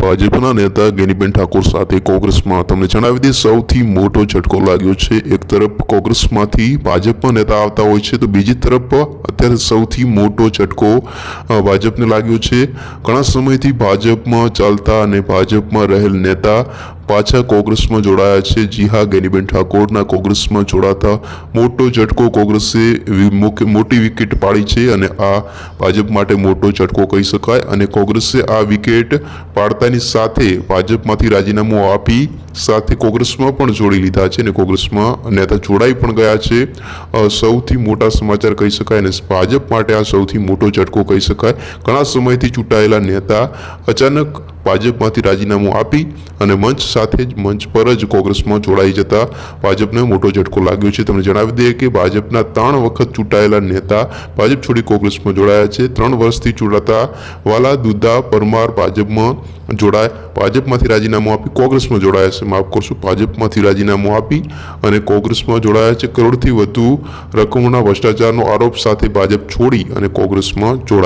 ભાજપના નેતા ગેનીબેન ઠાકોર સાથે કોંગ્રેસમાં તમને જણાવી દે સૌથી મોટો ઝટકો લાગ્યો છે. એક તરફ કોંગ્રેસમાંથી ભાજપમાં નેતા આવતા હોય છે, તો બીજી તરફ અત્યારે સૌથી મોટો ઝટકો ભાજપને લાગ્યો છે. ઘણા સમયથી ભાજપમાં ચાલતા અને ભાજપમાં રહેલ નેતા પાછા કોંગ્રેસમાં જોડાયા છે. જી હા, ગેનીબેન ઠાકોરના કોંગ્રેસમાં જોડાતા મોટો ઝટકો કોંગ્રેસે મોટી વિકેટ પાડી છે અને આ ભાજપ માટે મોટો ઝટકો કહી શકાય અને કોંગ્રેસે આ વિકેટ પાડતાની સાથે ભાજપમાંથી રાજીનામું આપી સાથે કોંગ્રેસમાં પણ જોડી લીધા છે અને કોંગ્રેસમાં નેતા જોડાઈ પણ ગયા છે. સૌથી મોટા સમાચાર કહી શકાય અને ભાજપ માટે આ સૌથી મોટો ઝટકો કહી શકાય. ઘણા સમયથી ચૂંટાયેલા નેતા અચાનક ભાજપમાંથી રાજીનામું આપી અને મંચ સાથે જ મંચ પર જ કોંગ્રેસમાં જોડાઈ જતા ભાજપને મોટો ઝટકો લાગ્યો છે. તમને જણાવી દઈએ કે ભાજપના ત્રણ વખત ચૂંટાયેલા નેતા ભાજપ છોડી કોંગ્રેસમાં જોડાયા છે. ત્રણ વર્ષથી ચૂંટાતા વાલા દુધા પરમાર ભાજપમાં જોડાય. ભાજપમાંથી રાજીનામું આપી કોંગ્રેસમાં જોડાયા છે. માફ કરશો, ભાજપમાંથી રાજીનામું આપી અને કોંગ્રેસમાં જોડાયા છે. કરોડથી વધુ રકમોના ભ્રષ્ટાચારનો આરોપ સાથે ભાજપ છોડી અને કોંગ્રેસમાં જોડાયા.